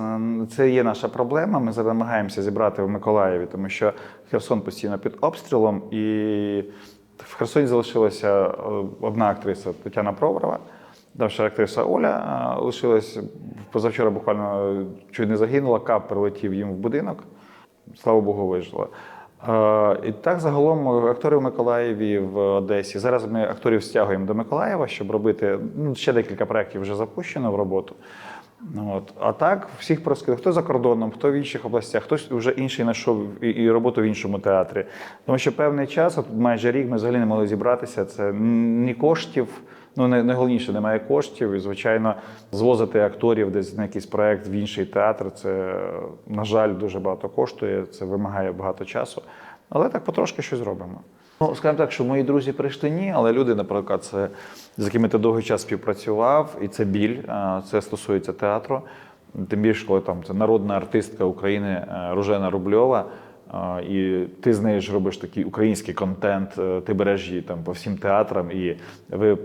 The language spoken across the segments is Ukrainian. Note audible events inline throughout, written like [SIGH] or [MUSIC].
намагалися. Це є наша проблема. Ми намагаємося зібрати в Миколаєві, тому що Херсон постійно під обстрілом, і в Херсоні залишилася е, одна актриса Тетяна Проворова. Ще актриса Оля е, лишилась позавчора буквально чуть не загинула, кап прилетів їм в будинок. Слава Богу, вижила. Е, І так загалом актори в Миколаєві в Одесі. Зараз ми акторів стягуємо до Миколаєва, щоб робити ну, ще декілька проєктів вже запущено в роботу. Ну, От. А так, всіх проскидав, хто за кордоном, хто в інших областях, хтось вже інший знайшов і, і роботу в іншому театрі. Тому що певний час, от майже рік, ми взагалі не могли зібратися. Це ні коштів, ну най- найголовніше, немає коштів. І, звичайно, звозити акторів десь на якийсь проект в інший театр. Це, на жаль, дуже багато коштує, це вимагає багато часу. Але так потрошки щось робимо. Ну, скажімо так, що мої друзі прийшли ні, але люди, наприклад, це, з якими ти довгий час співпрацював, і це біль, це стосується театру. Тим більше, коли там це народна артистка України е, Ружена Рубльова, і ти з нею ж робиш такий український контент, е, ти береш її там по всім театрам, і ви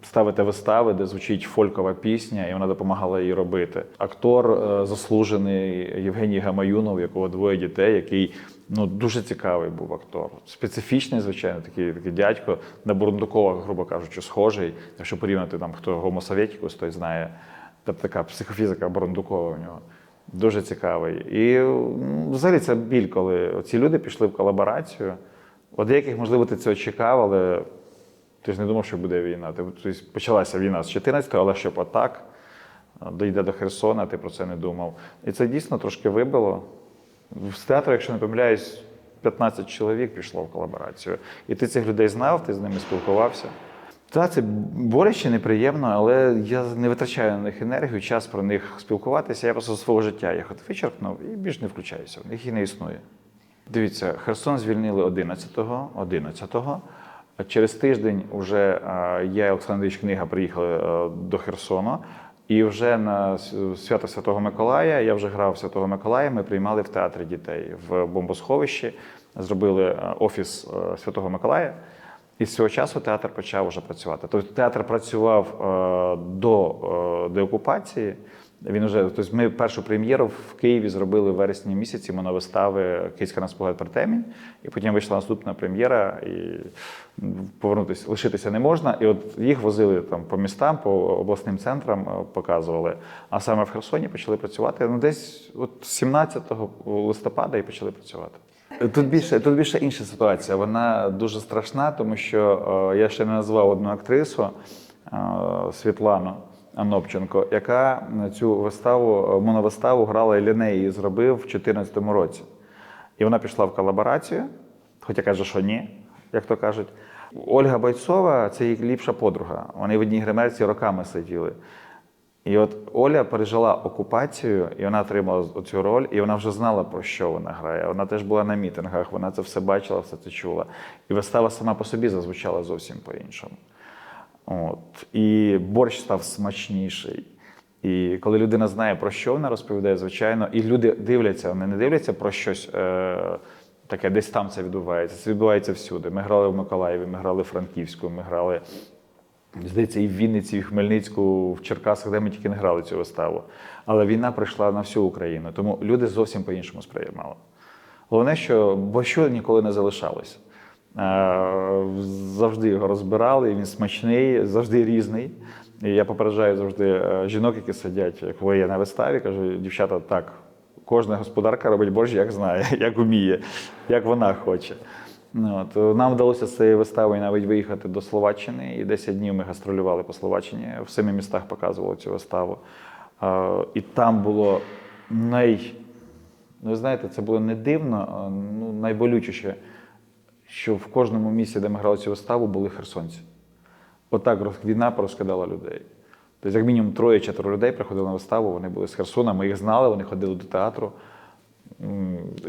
м, ставите вистави, де звучить фолькова пісня, і вона допомагала їй робити. Актор е, заслужений Євгеній Гамаюнов, якого двоє дітей, який ну дуже цікавий був актор. Специфічний, звичайно, такий, такий дядько на Бурундукова, грубо кажучи, схожий. Якщо порівняти там, хто гомосовєтікус, той знає. Тобто така психофізика Бурундукова у нього. Дуже цікавий. І ну, взагалі це біль, коли ці люди пішли в колаборацію. У деяких, можливо, ти цього чекав, але ти ж не думав, що буде війна. Тобто почалася війна з 14-го, але щоб отак дійде до Херсона, ти про це не думав. І це дійсно трошки вибило. З театру, якщо не помиляюсь, 15 чоловік пішло в колаборацію. І ти цих людей знав, ти з ними спілкувався. Так, це боляче, неприємно, але я не витрачаю на них енергію, час про них спілкуватися. Я просто свого життя їх от вичерпнув і більш не включаюся. В них і не існує. Дивіться, Херсон звільнили 11-го, 11-го. Через тиждень вже я і Олександр Книга приїхали е, до Херсону. І вже на свято Святого Миколая я вже грав Святого Миколая. Ми приймали в театрі дітей в бомбосховищі, зробили е, офіс е, Святого Миколая. І з цього часу театр почав вже працювати. Тобто театр працював е, до е, деокупації. Він вже, тобто ми першу прем'єру в Києві зробили в вересні місяці моновистави Київська нас погляд про темінь. І потім вийшла наступна прем'єра, і повернутися, лишитися не можна. І от їх возили там по містам, по обласним центрам, е, показували. А саме в Херсоні почали працювати ну, десь от 17 листопада і почали працювати. Тут більше, тут більше інша ситуація. Вона дуже страшна, тому що е, я ще не назвав одну актрису е, Світлану Анопченко, яка цю виставу, моновиставу грала і Лінеї зробив в 2014 році. І вона пішла в колаборацію, хоча каже, що ні, як то кажуть. Ольга Бойцова це її ліпша подруга. Вони в одній гримерці роками сиділи. І от Оля пережила окупацію, і вона отримала цю роль, і вона вже знала, про що вона грає. Вона теж була на мітингах, вона це все бачила, все це чула. І вистава сама по собі зазвучала зовсім по-іншому. От. І борщ став смачніший. І коли людина знає, про що вона розповідає, звичайно, і люди дивляться, вони не дивляться про щось е, таке, десь там це відбувається. Це відбувається всюди. Ми грали в Миколаєві, ми грали в Франківську, ми грали Здається, і в Вінниці, і в Хмельницьку, в Черкасах, де ми тільки не грали цю виставу. Але війна прийшла на всю Україну, тому люди зовсім по-іншому сприймали. Головне, що борщу ніколи не залишалося. Е, Завжди його розбирали, він смачний, завжди різний. І я попереджаю завжди е, жінок, які сидять, коли я на виставі, кажу, дівчата, так, кожна господарка робить борщ, як знає, [LAUGHS] як вміє, як вона хоче. Ну, от, нам вдалося з цією виставою навіть виїхати до Словаччини, і 10 днів ми гастролювали по Словаччині, в семи містах показували цю виставу. Е, і там було най. Ну, знаєте, це було не дивно, ну, найболючіше, що в кожному місці, де ми грали цю виставу, були херсонці. Отак роз- війна порозкидала людей. Тобто, як мінімум, троє-четверо людей приходили на виставу, вони були з Херсона, ми їх знали, вони ходили до театру.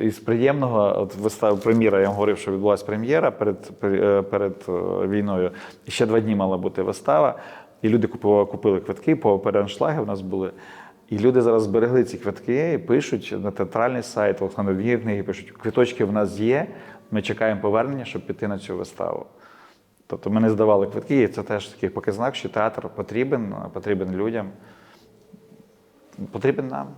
І з приємного, от вистава прем'єра, я вам говорив, що відбулася прем'єра перед, перед е, війною. І ще два дні мала бути вистава. І люди купували, купили квитки по переаншлаги у нас були. І люди зараз зберегли ці квитки і пишуть на театральний сайт Олександр книги, пишуть, квиточки в нас є, ми чекаємо повернення, щоб піти на цю виставу. Тобто ми не здавали квитки, і це теж такий показник, що театр потрібен, потрібен людям, потрібен нам.